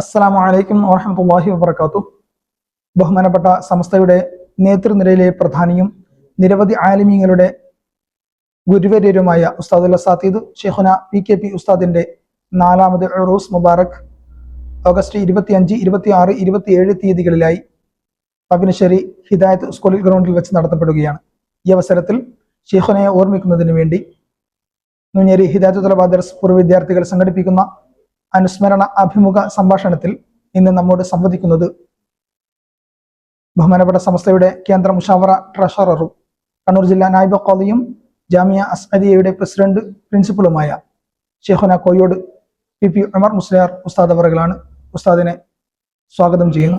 അസ്സാം വലൈക്കും വാഹമത്തല്ലാഹി വബർക്കാത്തു ബഹുമാനപ്പെട്ട സംസ്ഥയുടെ നേതൃനിരയിലെ പ്രധാനിയും നിരവധി ആലിമീങ്ങളുടെ ഗുരുവര്യരുമായ ഉസ്താദുൽ സാത്തീദ് ഷെഹുന പി കെ പി ഉസ്താദിന്റെ നാലാമത് റോസ് മുബാറക് ഓഗസ്റ്റ് ഇരുപത്തിയഞ്ച് ഇരുപത്തി ആറ് ഇരുപത്തിയേഴ് തീയതികളിലായി പവിനശ്ശേരി ഹിദായത്ത് സ്കൂളിൽ ഗ്രൗണ്ടിൽ വെച്ച് നടത്തപ്പെടുകയാണ്. ഈ അവസരത്തിൽ ഷെഹുനയെ ഓർമ്മിക്കുന്നതിന് വേണ്ടി നുഞ്ഞേരി ഹിദായത്ത് ബാദർസ് പൂർവ വിദ്യാർത്ഥികൾ സംഘടിപ്പിക്കുന്ന അനുസ്മരണ അഭിമുഖ സംഭാഷണത്തിൽ ഇന്ന് നമ്മോട് സംവദിക്കുന്നത് ബഹുമാനപ്പെട്ട സംസ്ഥയുടെ കേന്ദ്ര മുഷാവറ ട്രഷററും കണ്ണൂർ ജില്ലാ നായിബ കോളിയും ജാമിയ അസ്അദിയയുടെ പ്രസിഡന്റ് പ്രിൻസിപ്പളുമായ ഷെയ്ഖുന കോയോട് പി പി ഉമർ മുസ്ലിയാർ ഉസ്താദ് അവറുകളാണ് ഉസ്താദിനെ സ്വാഗതം ചെയ്യുന്നു.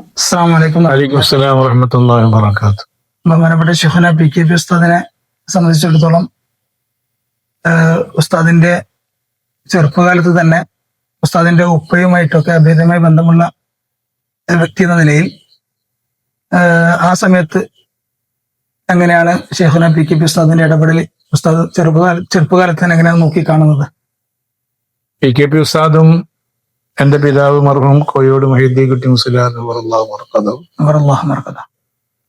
ബഹുമാനപ്പെട്ട ഷെഹുന പി കെ പി ഉസ്താദിനെ സംബന്ധിച്ചിടത്തോളം ഉസ്താദിന്റെ ചെറുപ്പകാലത്ത് തന്നെ ഉസ്താദിന്റെ ഉപ്പയുമായിട്ടൊക്കെ അഭേദമായി ബന്ധമുള്ള വ്യക്തി എന്ന നിലയിൽ ആ സമയത്ത് എങ്ങനെയാണ് ഷെയ്ഖുന പി കെ പി ഉസ്താദിന്റെ ഇടപെടൽ ഉസ്താദ് ചെറുപ്പകാല ചെറുപ്പകാലത്ത് തന്നെ എങ്ങനെയാണ് നോക്കിക്കാണുന്നത്? പി കെ പി ഉസ്താദും എന്റെ പിതാവ് മർഹൂം കോയോട് മഹീദ്ദീൻ കുട്ടി അള്ളാഹു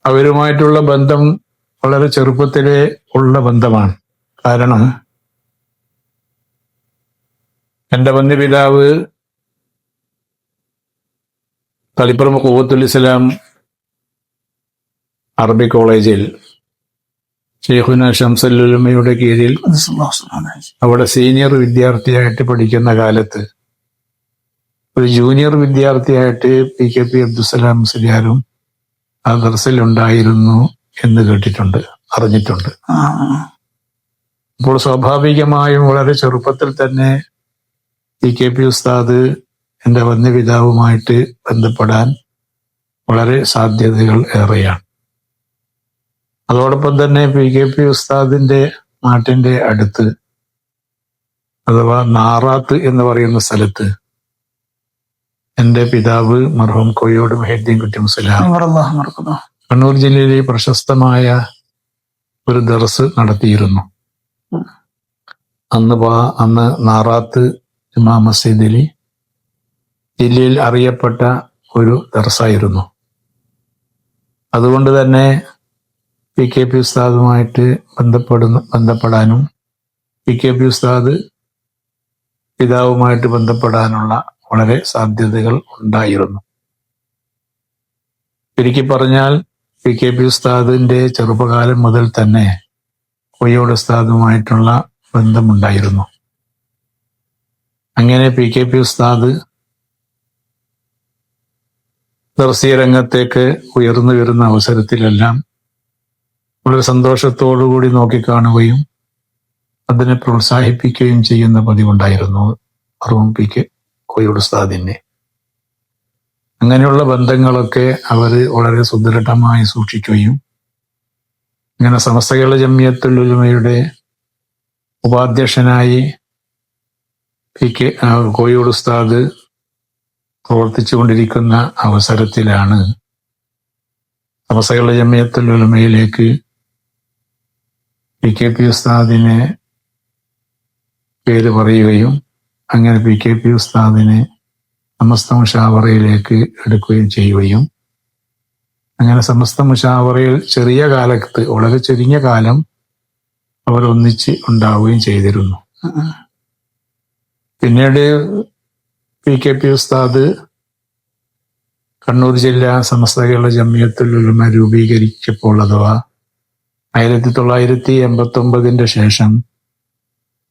അവരുമായിട്ടുള്ള ബന്ധം വളരെ ചെറുപ്പത്തിലേ ഉള്ള ബന്ധമാണ്. കാരണം എന്റെ വന്യ പിതാവ് തളിപ്പുറം കൂവത്തുൽ ഇസ്ലാം അറബി കോളേജിൽ ഷെയ്ഖുന ഷംസല്ലുലമയുടെ കീഴിൽ അവിടെ സീനിയർ വിദ്യാർത്ഥിയായിട്ട് പഠിക്കുന്ന കാലത്ത് ഒരു ജൂനിയർ വിദ്യാർത്ഥിയായിട്ട് പി കെ പി അബ്ദുസലാം മുസ്ലിയാരും ആ ദർസിലുണ്ടായിരുന്നു എന്ന് കേട്ടിട്ടുണ്ട് അറിഞ്ഞിട്ടുണ്ട്. അപ്പോൾ സ്വാഭാവികമായും വളരെ ചെറുപ്പത്തിൽ തന്നെ പി കെ പി ഉസ്താദ് എന്റെ വന്യപിതാവുമായിട്ട് ബന്ധപ്പെടാൻ വളരെ സാധ്യതകൾ ഏറെയാണ്. അതോടൊപ്പം തന്നെ പി കെ പി ഉസ്താദിന്റെ നാട്ടിന്റെ അടുത്ത് അഥവാ നാറാത്ത് എന്ന് പറയുന്ന സ്ഥലത്ത് എന്റെ പിതാവ് മർഹൂം കോയോട് മെഹദ്ദീൻ കുറ്റി മുസ്ലാം കണ്ണൂർ ജില്ലയിലെ പ്രശസ്തമായ ഒരു ദർസ് നടത്തിയിരുന്നു. അന്ന് പാ അന്ന് നാറാത്ത് ജുമാ മസ്ജിദിൽ ജില്ലയിൽ അറിയപ്പെട്ട ഒരു ദർസായിരുന്നു. അതുകൊണ്ട് തന്നെ പി കെ പി ഉസ്താദുമായിട്ട് ബന്ധപ്പെടുന്ന ബന്ധപ്പെടാനും പി കെ പി ഉസ്താദ് പിതാവുമായിട്ട് ബന്ധപ്പെടാനുള്ള വളരെ സാധ്യതകൾ ഉണ്ടായിരുന്നു. ചുരുക്കി പറഞ്ഞാൽ പി കെ പി ഉസ്താദിന്റെ ചെറുപ്പകാലം മുതൽ തന്നെ കൊയ്യോട് ഉസ്താദുമായിട്ടുള്ള ബന്ധമുണ്ടായിരുന്നു. അങ്ങനെ പി കെ പി ഉസ്താദ് ദർശീയ രംഗത്തേക്ക് ഉയർന്നു വരുന്ന അവസരത്തിലെല്ലാം വളരെ സന്തോഷത്തോടുകൂടി നോക്കിക്കാണുകയും അതിനെ പ്രോത്സാഹിപ്പിക്കുകയും ചെയ്യുന്ന പതിവുണ്ടായിരുന്നു അറുപം പി കെ കോയോട് ഉസ്താദിനെ. അങ്ങനെയുള്ള ബന്ധങ്ങളൊക്കെ അവർ വളരെ സുദൃഢമായി സൂക്ഷിക്കുകയും അങ്ങനെ സമസ്തകേരള ജമ്യത്തുള്ളമയുടെ ഉപാധ്യക്ഷനായി പി കെ കോഴിയോട് ഉസ്താദ് പ്രവർത്തിച്ചു കൊണ്ടിരിക്കുന്ന അവസരത്തിലാണ് തമസകളുടെ ജമ്മിയത്തുൽ ഉലമയിലേക്ക് പി കെ പി ഉസ്താദിനെ പേര് പറയുകയും അങ്ങനെ പി കെ പി ഉസ്താദിനെ സമസ്ത മുഷാവറയിലേക്ക് എടുക്കുകയും ചെയ്യുകയും. അങ്ങനെ സമസ്ത മുഷാവറയിൽ ചെറിയ കാലത്ത് വളരെ ചുരുങ്ങിയ കാലം അവർ ഒന്നിച്ച് ഉണ്ടാവുകയും ചെയ്തിരുന്നു. പിന്നീട് പി കെ പി ഉസ്താദ് കണ്ണൂർ ജില്ലാ സമസ്ത കേരള ഉലമ രൂപീകരിച്ചപ്പോൾ അഥവാ ആയിരത്തി തൊള്ളായിരത്തി എൺപത്തി ഒമ്പതിന്റെ ശേഷം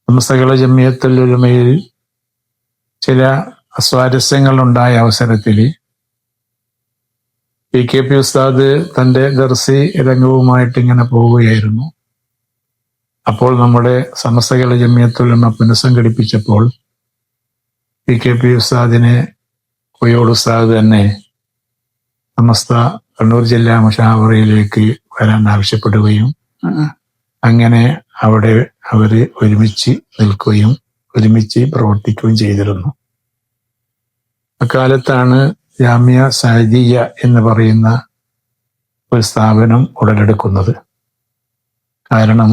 സമസ്ത കേരള ഉലമയിൽ ചില അസ്വാരസ്യങ്ങൾ ഉണ്ടായ അവസരത്തിൽ പി കെ പി ഉസ്താദ് തന്റെ ദർസി രംഗവുമായിട്ട് ഇങ്ങനെ പോവുകയായിരുന്നു. അപ്പോൾ നമ്മുടെ സമസ്ത കേരള ജമ്മിയത്തുലമ പുനഃസംഘടിപ്പിച്ചപ്പോൾ പി കെ പി ഉസ്താദിനെ കൊയ്യോട് ഉസ്താദ് തന്നെ സമസ്ത കണ്ണൂർ ജില്ലാ മുഷാവറയിലേക്ക് വരാൻ ആവശ്യപ്പെടുകയും അങ്ങനെ അവിടെ അവർ ഒരുമിച്ച് നിൽക്കുകയും ഒരുമിച്ച് പ്രവർത്തിക്കുകയും ചെയ്തിരുന്നു. അക്കാലത്താണ് ജാമ്യ സാജിയ എന്ന് പറയുന്ന ഒരു സ്ഥാപനം ഉടലെടുക്കുന്നത്. കാരണം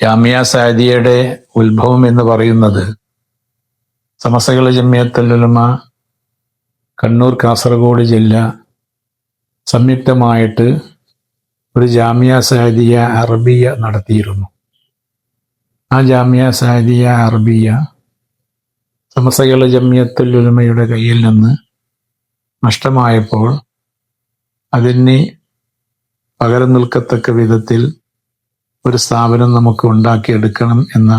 ജാമ്യ സാജിയയുടെ ഉത്ഭവം എന്ന് പറയുന്നത് സമസ്തകള ജമ്മിയത്തുലമ കണ്ണൂർ കാസർഗോഡ് ജില്ല സംയുക്തമായിട്ട് ഒരു ജാമ്യ സാദിയ അറബിയ നടത്തിയിരുന്നു ആ ജാമ്യ സാദിയ അറബിയ സമസ്തകളുടെ ജമിയത്തുൽ ഉലമയുടെ കയ്യിൽ നിന്ന് നഷ്ടമായപ്പോൾ അതിന് പകരം നിൽക്കത്തക്ക വിധത്തിൽ ഒരു സ്ഥാപനം നമുക്ക് ഉണ്ടാക്കിയെടുക്കണം എന്ന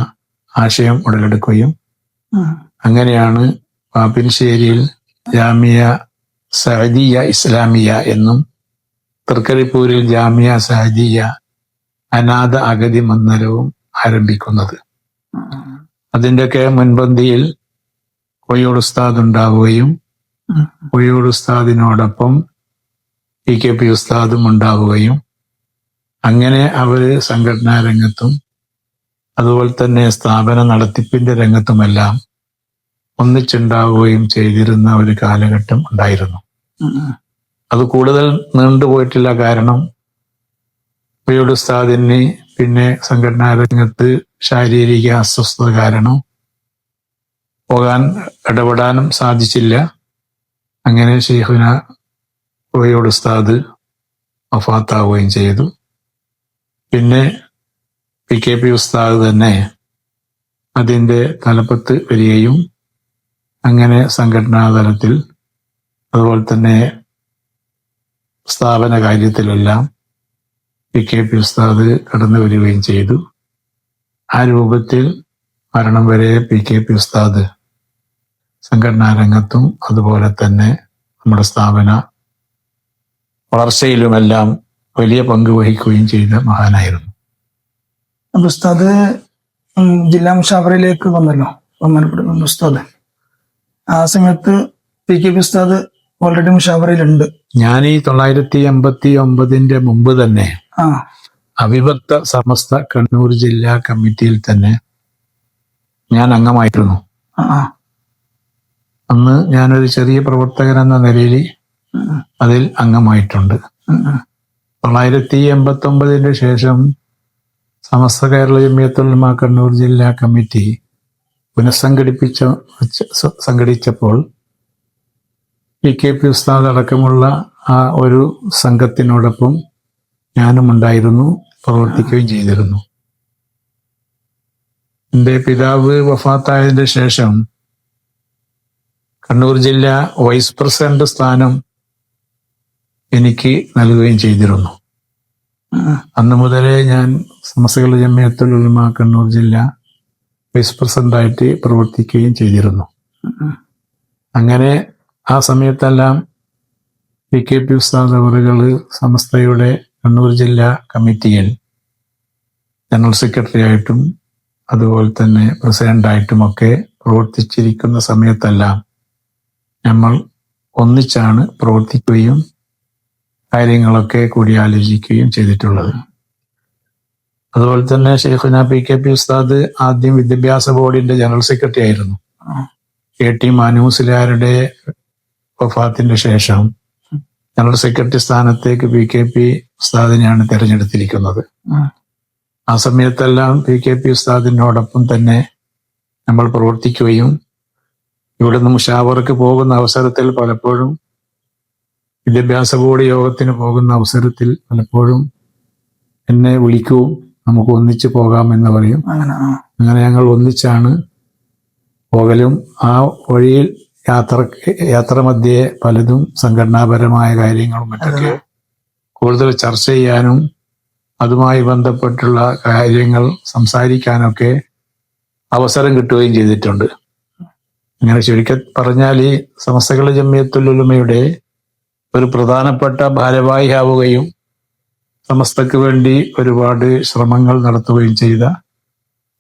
ആശയം ഉടലെടുക്കുകയും. അങ്ങനെയാണ് പാപ്പിൻശ്ശേരിയിൽ ജാമിയ സഅദിയ ഇസ്ലാമിയ എന്നും തൃക്കരിപ്പൂരിൽ ജാമിയ സഅദിയ അനാഥ അഗതി മന്ദിരവും ആരംഭിക്കുന്നത്. അതിന്റെയൊക്കെ മുൻപന്തിയിൽ കൊയ്യോട് ഉസ്താദ് ഉണ്ടാവുകയും ഉം. കൊയ്യോട് ഉസ്താദിനോടൊപ്പം ഇ കെ പി ഉസ്താദും ഉണ്ടാവുകയും അങ്ങനെ അവർ സംഘടനാ രംഗത്തും അതുപോലെ തന്നെ സ്ഥാപന നടത്തിപ്പിന്റെ രംഗത്തുമെല്ലാം ഒന്നിച്ചുണ്ടാവുകയും ചെയ്തിരുന്ന ഒരു കാലഘട്ടം ഉണ്ടായിരുന്നു. അത് കൂടുതൽ നീണ്ടുപോയിട്ടില്ല കാരണം ഉപ്പയുടെ ഉസ്താദിന് പിന്നെ സംഘടനാ രംഗത്ത് ശാരീരിക അസ്വസ്ഥത കാരണം പോകാൻ ഇടപെടാനും സാധിച്ചില്ല. അങ്ങനെ ഷെയ്ഖുന ഉപ്പയുടെ ഉസ്താദ് വഫാത്താവുകയും ചെയ്തു. പിന്നെ പി കെ പി ഉസ്താദ് തന്നെ അതിന്റെ തലപ്പത്ത് വരികയും അങ്ങനെ സംഘടനാ തലത്തിൽ അതുപോലെ തന്നെ സ്ഥാപന കാര്യത്തിലെല്ലാം പി കെ പി ഉസ്താദ് കടന്നു വരികയും ചെയ്തു. ആ രൂപത്തിൽ മരണം വരെ പി കെ പി ഉസ്താദ് സംഘടനാ രംഗത്തും അതുപോലെ തന്നെ നമ്മുടെ സ്ഥാപന വളർച്ചയിലുമെല്ലാം വലിയ പങ്ക് വഹിക്കുകയും ചെയ്ത മഹാനായിരുന്നു. ഉസ്താദ് ജില്ലാ മുഷാഫറയിലേക്ക് വന്നല്ലോ. ബഹുമാനപ്പെട്ട ഉസ്താദ്. ആ സമയത്ത് പി കെ പി ഉസ്താദ് ഓൾറെഡി മുഷാവറയിലുണ്ട്. ഞാൻ ഈ തൊള്ളായിരത്തി എൺപത്തി ഒമ്പതിന്റെ മുമ്പ് തന്നെ ആ. അവിഭക്ത സമസ്ത കണ്ണൂർ ജില്ലാ കമ്മിറ്റിയിൽ തന്നെ ഞാൻ അംഗമായിരുന്നു. അന്ന് ഞാനൊരു ചെറിയ പ്രവർത്തകൻ എന്ന നിലയിൽ അതിൽ അംഗമായിട്ടുണ്ട്. തൊള്ളായിരത്തി എൺപത്തി ഒമ്പതിന് ശേഷം സമസ്ത കേരള ജമിയത്തുലമ കണ്ണൂർ ജില്ലാ കമ്മിറ്റി പുനഃസംഘടിപ്പിച്ച സംഘടിച്ചപ്പോൾ പി കെ പി ഉസ്താദ് അടക്കമുള്ള ആ ഒരു സംഘത്തിനോടൊപ്പം ഞാനും ഉണ്ടായിരുന്നു പ്രവർത്തിക്കുകയും ചെയ്തിരുന്നു. എന്റെ പിതാവ് വഫാത്തായതിനു ശേഷം കണ്ണൂർ ജില്ല വൈസ് പ്രസിഡന്റ് സ്ഥാനം എനിക്ക് നൽകുകയും ചെയ്തിരുന്നു. അന്നു മുതലേ ഞാൻ സമസ്തകൾ ജമിയത്തുൽ ഉലമ കണ്ണൂർ ജില്ല വൈസ് പ്രസിഡന്റായിട്ട് പ്രവർത്തിക്കുകയും ചെയ്തിരുന്നു. അങ്ങനെ ആ സമയത്തെല്ലാം പി കെ പി ഉസ്താദ് അവറുകൾ സമസ്തയുടെ കണ്ണൂർ ജില്ലാ കമ്മിറ്റിയിൽ ജനറൽ സെക്രട്ടറി ആയിട്ടും അതുപോലെ തന്നെ പ്രസിഡന്റായിട്ടുമൊക്കെ പ്രവർത്തിച്ചിരിക്കുന്ന സമയത്തെല്ലാം നമ്മൾ ഒന്നിച്ചാണ് പ്രവർത്തിക്കുകയും കാര്യങ്ങളൊക്കെ കൂടി ആലോചിക്കുകയും ചെയ്തിട്ടുള്ളത്. അതുപോലെ തന്നെ ഷെയ്ഖുന പി കെ പി ഉസ്താദ് ആദ്യം വിദ്യാഭ്യാസ ബോർഡിന്റെ ജനറൽ സെക്രട്ടറി ആയിരുന്നു. കെ ടി മാനൂസിലാരുടെ വഫാത്തിന്റെ ശേഷം ജനറൽ സെക്രട്ടറി സ്ഥാനത്തേക്ക് പി കെ പി ഉസ്താദിനെയാണ് തിരഞ്ഞെടുത്തിരിക്കുന്നത്. ആ. സമയത്തെല്ലാം പി കെ പി ഉസ്താദിനോടൊപ്പം തന്നെ നമ്മൾ പ്രവർത്തിക്കുകയും ഇവിടുന്ന് മുഷാവർക്ക് പോകുന്ന അവസരത്തിൽ പലപ്പോഴും വിദ്യാഭ്യാസ ബോർഡ് യോഗത്തിന് പോകുന്ന അവസരത്തിൽ പലപ്പോഴും എന്നെ വിളിക്കൂ നമുക്ക് ഒന്നിച്ച് പോകാം എന്ന് പറയും. അങ്ങനെ ഞങ്ങൾ ഒന്നിച്ചാണ് പോകലും ആ വഴിയിൽ യാത്ര യാത്ര മധ്യേ പലതും സംഘടനാപരമായ കാര്യങ്ങളും മറ്റൊക്കെ കൂടുതൽ ചർച്ച ചെയ്യാനും അതുമായി ബന്ധപ്പെട്ടുള്ള കാര്യങ്ങൾ സംസാരിക്കാനൊക്കെ അവസരം കിട്ടുകയും ചെയ്തിട്ടുണ്ട്. അങ്ങനെ ചുരുക്ക പറഞ്ഞാൽ ഈ സമസ്തകള ജമ്മിയത്തുലുമയുടെ ഒരു പ്രധാനപ്പെട്ട ഭാരവാഹിയാവുകയും സമസ്തക്ക് വേണ്ടി ഒരുപാട് ശ്രമങ്ങൾ നടത്തുകയും ചെയ്ത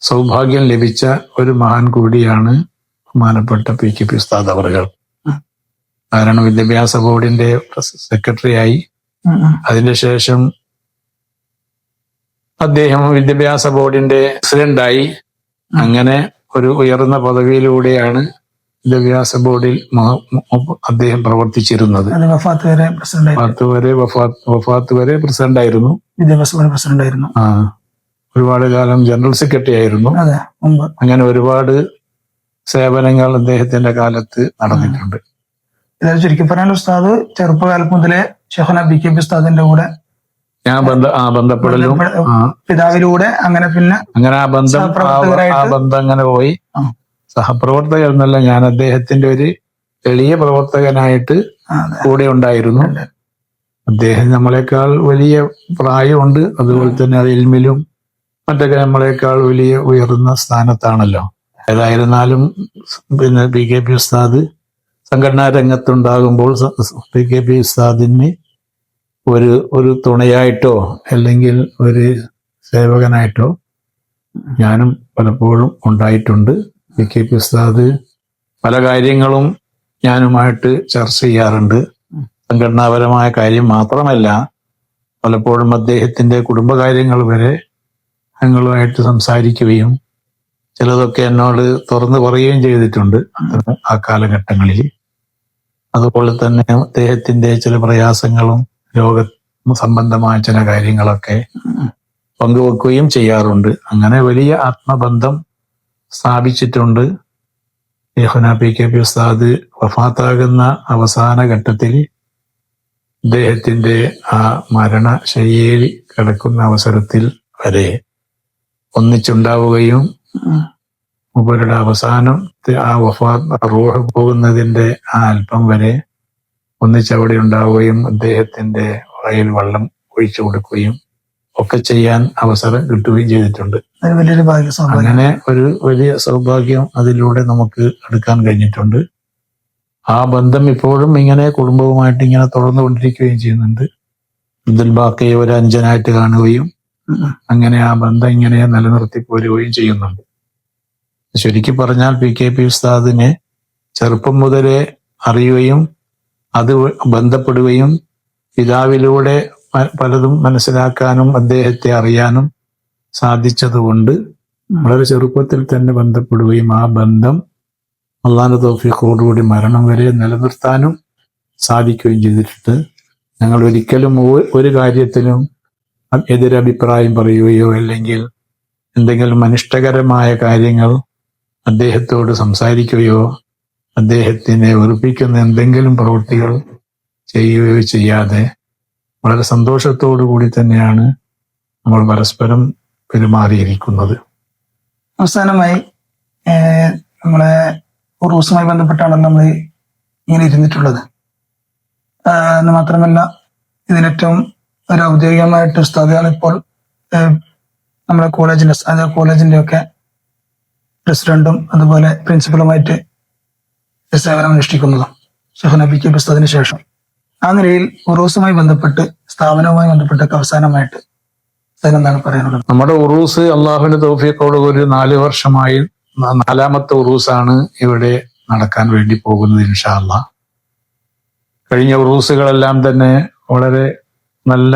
സൗഭാഗ്യം ലഭിച്ച ഒരു മഹാൻ കൂടിയാണ് ബഹുമാനപ്പെട്ട പി കെ പി ഉസ്താദ് ഉം. കാരണം വിദ്യാഭ്യാസ ബോർഡിന്റെ സെക്രട്ടറിയായി. അതിനുശേഷം അദ്ദേഹം വിദ്യാഭ്യാസ ബോർഡിന്റെ പ്രസിഡന്റായി അങ്ങനെ ഒരു ഉയർന്ന പദവിയിലൂടെയാണ് വിദ്യാഭ്യാസ ബോർഡിൽ അദ്ദേഹം പ്രവർത്തിച്ചിരുന്നത്. വഫാത്ത് വരെ പ്രസിഡന്റ് വരെ വഫാത്ത് വരെ പ്രസിഡന്റ് ആയിരുന്നു. വിദ്യാഭ്യാസ ബോർഡ് പ്രസിഡന്റ് ആയിരുന്നു. ആ ഒരുപാട് കാലം ജനറൽ സെക്രട്ടറി ആയിരുന്നു. അങ്ങനെ ഒരുപാട് സേവനങ്ങൾ അദ്ദേഹത്തിന്റെ കാലത്ത് നടന്നിട്ടുണ്ട്. ഇതായത് ചുരുക്കി പറയാൻ ഉസ്താദ് ചെറുപ്പകാലം മുതലേ ഷെഹന ബി കെ പി ഉസ്താദിന്റെ കൂടെ ഞാൻ ബന്ധ ആ ബന്ധപ്പെടലും പിതാവിലൂടെ അങ്ങനെ പിന്നെ അങ്ങനെ ആ ബന്ധം ആ- ബന്ധം അങ്ങനെ പോയി. സഹപ്രവർത്തകർ എന്നല്ല ഞാൻ അദ്ദേഹത്തിന്റെ ഒരു എളിയ പ്രവർത്തകനായിട്ട് കൂടെ ഉണ്ടായിരുന്നു. അദ്ദേഹം നമ്മളെക്കാൾ വലിയ പ്രായമുണ്ട്. അതുപോലെ തന്നെ അത് ഇൽമിലും മറ്റൊക്കെ നമ്മളെക്കാൾ വലിയ ഉയർന്ന സ്ഥാനത്താണല്ലോ. ഏതായിരുന്നാലും പിന്നെ പി കെ പി ഉസ്താദ് സംഘടനാ രംഗത്തുണ്ടാകുമ്പോൾ പി കെ പി ഉസ്താദിന് ഒരു ഒരു തുണയായിട്ടോ അല്ലെങ്കിൽ ഒരു സേവകനായിട്ടോ ഞാനും പലപ്പോഴും ഉണ്ടായിട്ടുണ്ട്. പി കെ പി ഉസ്താദ് പല കാര്യങ്ങളും ഞാനുമായിട്ട് ചർച്ച ചെയ്യാറുണ്ട്. സംഘടനാപരമായ കാര്യം മാത്രമല്ല പലപ്പോഴും അദ്ദേഹത്തിന്റെ കുടുംബകാര്യങ്ങൾ വരെ ഞങ്ങളുമായിട്ട് സംസാരിക്കുകയും ചിലതൊക്കെ എന്നോട് തുറന്നു പറയുകയും ചെയ്തിട്ടുണ്ട് ആ കാലഘട്ടങ്ങളിൽ. അതുപോലെ തന്നെ അദ്ദേഹത്തിന്റെ ചില പ്രയാസങ്ങളും രോഗ സംബന്ധമായ ചില കാര്യങ്ങളൊക്കെ പങ്കുവെക്കുകയും ചെയ്യാറുണ്ട്. അങ്ങനെ വലിയ ആത്മബന്ധം സ്ഥാപിച്ചിട്ടുണ്ട്. യഹുന പി കെ പി ഉസ്താദ് വഫാത്താകുന്ന അവസാന ഘട്ടത്തിൽ അദ്ദേഹത്തിന്റെ ആ മരണശയ്യയിൽ കിടക്കുന്ന അവസരത്തിൽ വരെ ഒന്നിച്ചുണ്ടാവുകയും മുബരുടെ അവസാനം ആ വഫാത്ത് റൂഹ് പോകുന്നതിന്റെ ആ അല്പം വരെ ഒന്നിച്ചവിടെ ഉണ്ടാവുകയും അദ്ദേഹത്തിന്റെ വായിൽ വെള്ളം ഒഴിച്ചു കൊടുക്കുകയും ഒക്കെ ചെയ്യാൻ അവസരം കിട്ടുകയും ചെയ്തിട്ടുണ്ട്. വലിയൊരു ഭാഗ്യ അങ്ങനെ ഒരു വലിയ സൗഭാഗ്യം അതിലൂടെ നമുക്ക് എടുക്കാൻ കഴിഞ്ഞിട്ടുണ്ട്. ആ ബന്ധം ഇപ്പോഴും ഇങ്ങനെ കുടുംബവുമായിട്ട് ഇങ്ങനെ തുടർന്നുകൊണ്ടിരിക്കുകയും ചെയ്യുന്നുണ്ട്. അബ്ദുൽ ബാക്കയെ ഒരു അഞ്ചനായിട്ട് കാണുകയും അങ്ങനെ ആ ബന്ധം ഇങ്ങനെ നിലനിർത്തി പോരുകയും ചെയ്യുന്നുണ്ട്. ശരിക്കും പറഞ്ഞാൽ പി കെ പി ഉസ്താദിനെ ചെറുപ്പം മുതലേ അറിയുകയും അത് ബന്ധപ്പെടുകയും പിതാവിലൂടെ പലതും മനസ്സിലാക്കാനും അദ്ദേഹത്തെ അറിയാനും സാധിച്ചതുകൊണ്ട് വളരെ ചെറുപ്പത്തിൽ തന്നെ ബന്ധപ്പെടുകയും ആ ബന്ധം അള്ളാഹ് തോഫിക്കോടുകൂടി മരണം വരെ നിലനിർത്താനും സാധിക്കുകയും ചെയ്തിട്ടുണ്ട്. ഞങ്ങൾ ഒരിക്കലും ഒരു കാര്യത്തിലും എതിരഭിപ്രായം പറയുകയോ അല്ലെങ്കിൽ എന്തെങ്കിലും അനിഷ്ടകരമായ കാര്യങ്ങൾ അദ്ദേഹത്തോട് സംസാരിക്കുകയോ അദ്ദേഹത്തിനെ വെറുപ്പിക്കുന്ന എന്തെങ്കിലും പ്രവൃത്തികൾ ചെയ്യുകയോ ചെയ്യാതെ വളരെ സന്തോഷത്തോടു കൂടി തന്നെയാണ് നമ്മൾ പരസ്പരം പെരുമാറിയിരിക്കുന്നത്. അവസാനമായി നമ്മളെ ഉറൂസുമായി ബന്ധപ്പെട്ടാണ് നമ്മൾ ഇങ്ങനെ ഇരുന്നിട്ടുള്ളത്. എന്ന് മാത്രമല്ല ഇതിനേറ്റവും ഒരു ഔദ്യോഗികമായിട്ട് ഉസ്താദാണ് ഇപ്പോൾ നമ്മുടെ കോളേജിന്റെ അതായത് കോളേജിന്റെ ഒക്കെ പ്രസിഡന്റും അതുപോലെ പ്രിൻസിപ്പളുമായിട്ട് സേവനം അനുഷ്ഠിക്കുന്നതും സുഹനബിക്ക് പുസ്തകത്തിന് ശേഷം. ആ നിലയിൽ ഉറൂസുമായി ബന്ധപ്പെട്ട് സ്ഥാപനവുമായി ബന്ധപ്പെട്ടൊക്കെ അവസാനമായിട്ട് അതിനെന്താണ് പറയാനുള്ളത്? നമ്മുടെ ഉറൂസ് അള്ളാഹുവിന്റെ തൗഫീഖോട് ഒരു നാല് വർഷമായി നാലാമത്തെ ഉറൂസാണ് ഇവിടെ നടക്കാൻ വേണ്ടി പോകുന്നത് ഇൻഷാല്ല കഴിഞ്ഞ ഉറൂസുകളെല്ലാം തന്നെ വളരെ നല്ല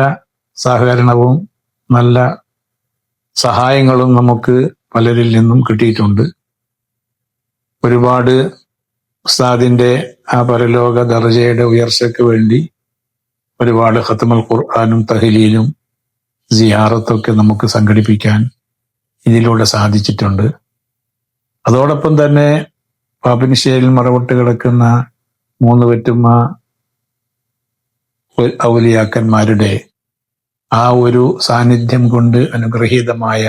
സഹകരണവും നല്ല സഹായങ്ങളും നമുക്ക് പലരിൽ നിന്നും കിട്ടിയിട്ടുണ്ട്. ഒരുപാട് ഉസ്താദിന്റെ ആ പരലോക ദർജയുടെ ഉയർച്ചയ്ക്ക് വേണ്ടി ഒരുപാട് ഖത്തമുൽ ഖുർആാനും തഹലീലും സിയാറത്തൊക്കെ നമുക്ക് സംഘടിപ്പിക്കാൻ ഇതിലൂടെ സാധിച്ചിട്ടുണ്ട്. അതോടൊപ്പം തന്നെ പാപ്പിനിശ്ശേരിയിൽ മറവിട്ട് കിടക്കുന്ന മൂന്ന് പറ്റുമ്മ ഔലിയാക്കന്മാരുടെ ആ ഒരു സാന്നിധ്യം കൊണ്ട് അനുഗ്രഹീതമായ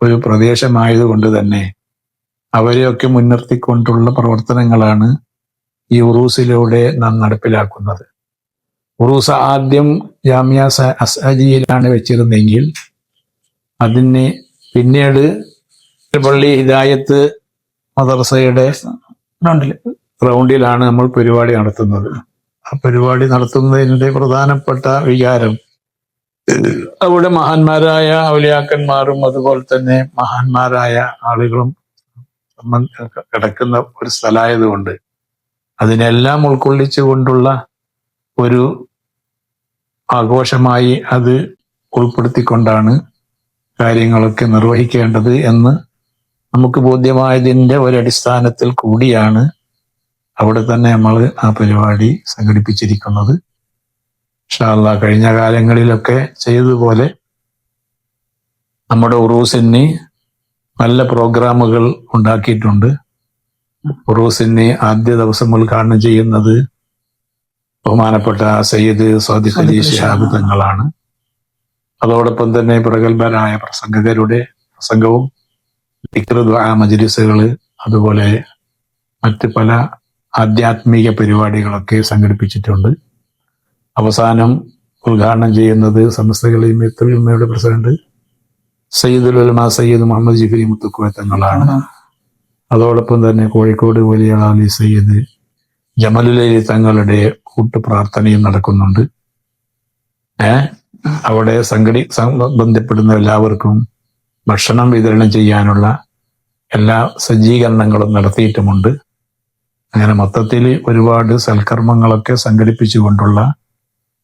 ഒരു പ്രദേശമായതുകൊണ്ട് തന്നെ അവരെയൊക്കെ മുൻനിർത്തിക്കൊണ്ടുള്ള പ്രവർത്തനങ്ങളാണ് ഈ ഉറൂസിലൂടെ നാം നടപ്പിലാക്കുന്നത്. ഉറൂസ് ആദ്യം ജാമ്യ അസാജിയിലാണ് വെച്ചിരുന്നെങ്കിൽ അതിന് പിന്നീട് പള്ളി ഹിദായത്ത് മദർസയുടെ ഗ്രൗണ്ടിൽ ഗ്രൗണ്ടിലാണ് നമ്മൾ പരിപാടി നടത്തുന്നത്. ആ പരിപാടി നടത്തുന്നതിന്റെ പ്രധാനപ്പെട്ട വികാരം അവിടെ മഹാന്മാരായ ഔലിയാക്കന്മാരും അതുപോലെ തന്നെ മഹാന്മാരായ ആളുകളും കിടക്കുന്ന ഒരു സ്ഥലമായതുകൊണ്ട് അതിനെല്ലാം ഉൾക്കൊള്ളിച്ചുകൊണ്ടുള്ള ഒരു ആഘോഷമായി അത് ഉൾപ്പെടുത്തിക്കൊണ്ടാണ് കാര്യങ്ങളൊക്കെ നിർവഹിക്കേണ്ടത് എന്ന് നമുക്ക് ബോധ്യമായതിന്റെ ഒരടിസ്ഥാനത്തിൽ കൂടിയാണ് അവിടെ തന്നെ നമ്മൾ ആ പരിപാടി സംഘടിപ്പിച്ചിരിക്കുന്നത്. ഷാല്ല കഴിഞ്ഞ കാലങ്ങളിലൊക്കെ ചെയ്തതുപോലെ നമ്മുടെ ഉറൂസിന് നല്ല പ്രോഗ്രാമുകൾ ഉണ്ടാക്കിയിട്ടുണ്ട്. ഉറൂസിന് ആദ്യ ദിവസം ഉദ്ഘാടനം ചെയ്യുന്നത് ബഹുമാനപ്പെട്ട സയ്യിദ് സാദിഖ് അലി ഷിഹാബ് തങ്ങളാണ്. അതോടൊപ്പം തന്നെ പ്രഗത്ഭരായ പ്രസംഗകരുടെ പ്രസംഗവും മജ്ലിസുകൾ അതുപോലെ മറ്റ് പല ആധ്യാത്മിക പരിപാടികളൊക്കെ സംഘടിപ്പിച്ചിട്ടുണ്ട്. അവസാനം ഉദ്ഘാടനം ചെയ്യുന്നത് സമസ്ത കളിമയുടെ പ്രസിഡന്റ് സയ്യിദുൽ ഉലമ സയ്യിദ് മുഹമ്മദ് ജിഫരി മുത്തുക്കുവ തങ്ങളാണ്. അതോടൊപ്പം തന്നെ കോഴിക്കോട് വലിയ അലി സയ്യിദ്. ജമലുലി തങ്ങളുടെ കൂട്ടുപ്രാർത്ഥനയും നടക്കുന്നുണ്ട്. ഏ? അവിടെ സംഘടി ബന്ധപ്പെടുന്ന എല്ലാവർക്കും ഭക്ഷണം വിതരണം ചെയ്യാനുള്ള എല്ലാ സജ്ജീകരണങ്ങളും നടത്തിയിട്ടുമുണ്ട്. അങ്ങനെ മൊത്തത്തിൽ ഒരുപാട് സൽക്കർമ്മങ്ങളൊക്കെ സംഘടിപ്പിച്ചുകൊണ്ടുള്ള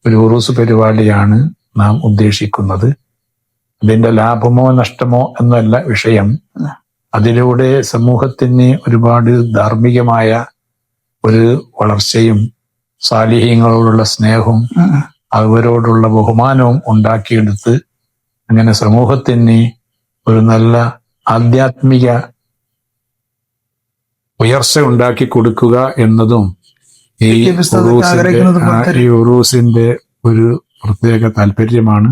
ഒരു ഉറൂസ് പരിപാടിയാണ് നാം ഉദ്ദേശിക്കുന്നത്. അതിന്റെ ലാഭമോ നഷ്ടമോ എന്നല്ല വിഷയം. അതിലൂടെ സമൂഹത്തിന് ഒരുപാട് ധാർമ്മികമായ ഒരു വളർച്ചയും സാലിഹ്യങ്ങളോടുള്ള സ്നേഹവും അവരോടുള്ള ബഹുമാനവും ഉണ്ടാക്കിയെടുത്ത് അങ്ങനെ സമൂഹത്തിന് ഒരു നല്ല ആധ്യാത്മിക ഉയർച്ച ഉണ്ടാക്കി കൊടുക്കുക എന്നതും ഈ ഉറൂസിന്റെ ഒരു പ്രത്യേക താല്പര്യമാണ്.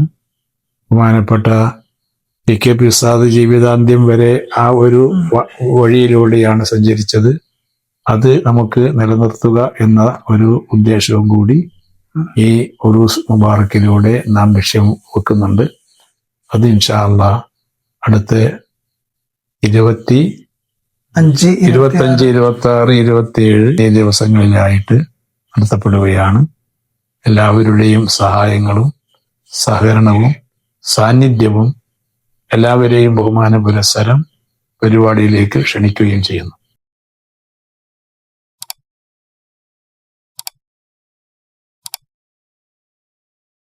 ബഹുമാനപ്പെട്ട പി കെ പി സാദ് ജീവിതാന്ത്യം വരെ ആ ഒരു വഴിയിലൂടെയാണ് സഞ്ചരിച്ചത്. അത് നമുക്ക് നിലനിർത്തുക എന്ന ഒരു ഉദ്ദേശവും കൂടി ഈ ഉറൂസ് മുബാറക്കിലൂടെ നാം ലക്ഷ്യം വെക്കുന്നുണ്ട്. അത് ഇൻഷാ അള്ളാ അടുത്ത ഇരുപത്തി അഞ്ച് ഇരുപത്തഞ്ച് ഇരുപത്തി ആറ് ഇരുപത്തി ഏഴ് ഈ ദിവസങ്ങളിലായിട്ട് നടത്തപ്പെടുകയാണ്. എല്ലാവരുടെയും സഹായങ്ങളും സഹകരണവും സാന്നിധ്യവും എല്ലാവരെയും ബഹുമാന പുരസ്സരം പരിപാടിയിലേക്ക് ക്ഷണിക്കുകയും ചെയ്യുന്നു.